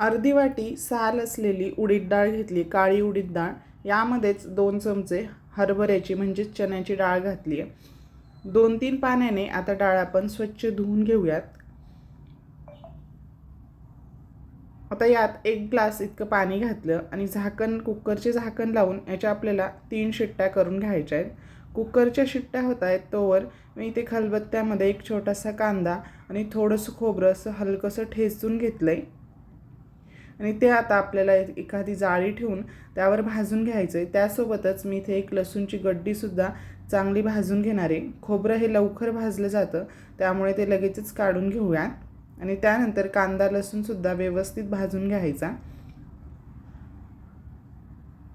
अर्धी वाटी साल असलेली उडीद डाळ घेतली काळी उडीद डाळ. यामध्येच दोन चमचे हरभऱ्याची म्हणजेच चण्याची डाळ घातली आहे. दोन तीन पाण्याने आता डाळ आपण स्वच्छ धुवून घेऊयात. आता यात एक ग्लास इतकं पाणी घातलं आणि झाकण कुकरचे झाकण लावून याच्या आपल्याला तीन शिट्ट्या करून घ्यायच्या आहेत. कुकरच्या शिट्ट्या होत आहेत तोवर मी इथे खलबत्त्यामध्ये एक छोटासा कांदा आणि थोडंसं खोबरं असं हलकंसं ठेचून घेतलं आहे आणि ते आता आपल्याला एखादी जाळी ठेवून त्यावर भाजून घ्यायचं आहे त्यासोबतच मी इथे एक लसूणची गड्डीसुद्धा चांगली भाजून घेणार आहे. खोबरं हे लवकर भाजलं जातं. त्यामुळे ते लगेचच काढून घेऊयात. आणि त्यानंतर कांदा लसूणसुद्धा व्यवस्थित भाजून घ्यायचा.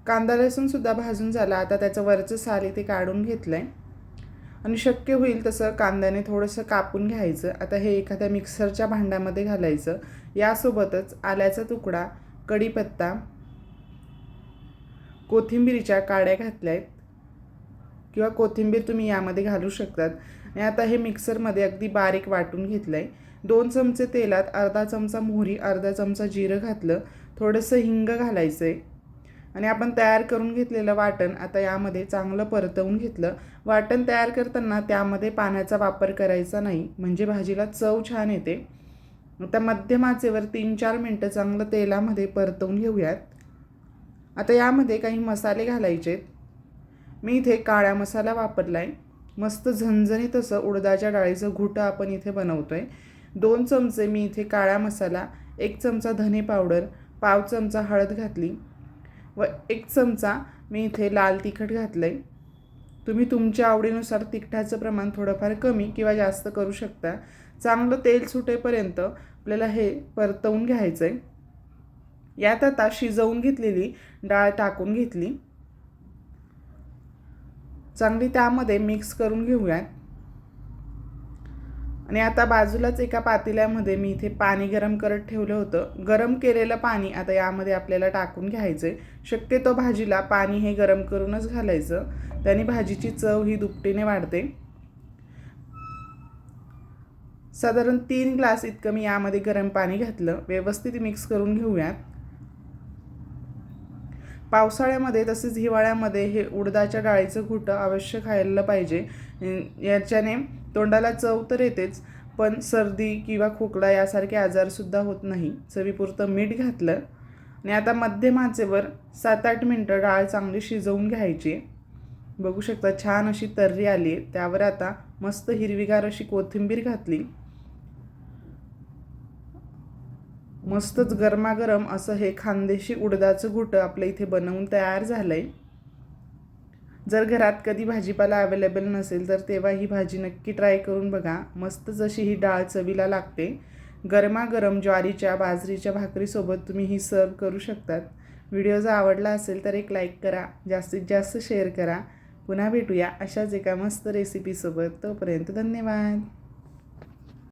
कांदा लसूणसुद्धा भाजून झाला. आता त्याचं वरचं साल इथे काढून घेतलं आहे आणि शक्य होईल तसं कांद्याने थोडंसं कापून घ्यायचं. आता हे एखाद्या मिक्सरच्या भांड्यामध्ये घालायचं. यासोबतच आल्याचा तुकडा कढीपत्ता कोथिंबीरीच्या काड्या घातल्या आहेत किंवा कोथिंबीर तुम्ही यामध्ये घालू शकतात. आणि आता हे मिक्सरमध्ये अगदी बारीक वाटून घेतलं आहे दोन चमचे तेलात अर्धा चमचा मोहरी अर्धा चमचा जिरं घातलं. थोडंसं हिंग घालायचं आहे आणि आपण तयार करून घेतलेलं वाटण आता यामध्ये चांगलं परतवून घेतलं. वाटण तयार करताना त्यामध्ये पाण्याचा वापर करायचा नाही म्हणजे भाजीला चव छान येते. आता मध्यम आचेवर तीन चार मिनटं चांगलं तेलामध्ये परतवून घेऊयात. आता यामध्ये काही मसाले घालायचेत मी इथे काळा मसाला वापरला आहे मस्त झणझणीत असं उडदाच्या डाळीचं घुटं आपण इथे बनवतो आहे दोन चमचे मी इथे काळा मसाला एक चमचा धने पावडर पाव चमचा हळद घातली. व एक चमचा मी इथे लाल तिखट घातलं आहे तुम्ही तुमच्या आवडीनुसार तिखटाचं प्रमाण थोडंफार कमी किंवा जास्त करू शकता. चांगलं तेल सुटेपर्यंत आपल्याला हे परतवून घ्यायचं आहे यात आता शिजवून घेतलेली डाळ टाकून घेतली. चांगली त्यामध्ये मिक्स करून घेऊयात. आणि आता बाजूलाच एका पातेल्यामध्ये मी इथे पाणी गरम करत ठेवलं होतं. गरम केलेलं पाणी आता यामध्ये आपल्याला टाकून घ्यायचं आहे शक्यतो भाजीला पाणी हे गरम करूनच घालायचं. त्याने भाजीची चव ही दुपटीने वाढते. साधारण तीन ग्लास इतकं मी यामध्ये गरम पाणी घातलं. व्यवस्थित मिक्स करून घेऊयात. पावसाळ्यामध्ये तसेच हिवाळ्यामध्ये हे उडदाच्या डाळीचं घुटं अवश्य खायला पाहिजे. याच्याने तोंडाला चव तर येतेच पण सर्दी किंवा खोकला यासारखे आजारसुद्धा होत नाही. चवीपुरतं मीठ घातलं आणि आता मध्यम आचेवर सात आठ मिनटं डाळ चांगली शिजवून घ्यायची. बघू शकता छान अशी तर्री आली त्यावर आता मस्त हिरवीगार अशी कोथिंबीर घातली. मस्तच गरमागरम असं हे खानदेशी उडदाचं घुटं आपल्या इथे बनवून तयार झालं आहे जर घरात कधी भाजीपाला अवेलेबल नसेल तर तेव्हा ही भाजी नक्की ट्राय करून बघा. मस्त जशी ही डाळ चवीला लागते. गरमागरम ज्वारीच्या बाजरीच्या भाकरीसोबत तुम्ही ही सर्व करू शकतात. व्हिडिओ जर आवडला असेल तर एक लाईक करा. जास्तीत जास्त शेअर करा. पुन्हा भेटूया अशाच एका मस्त रेसिपीसोबत तोपर्यंत धन्यवाद.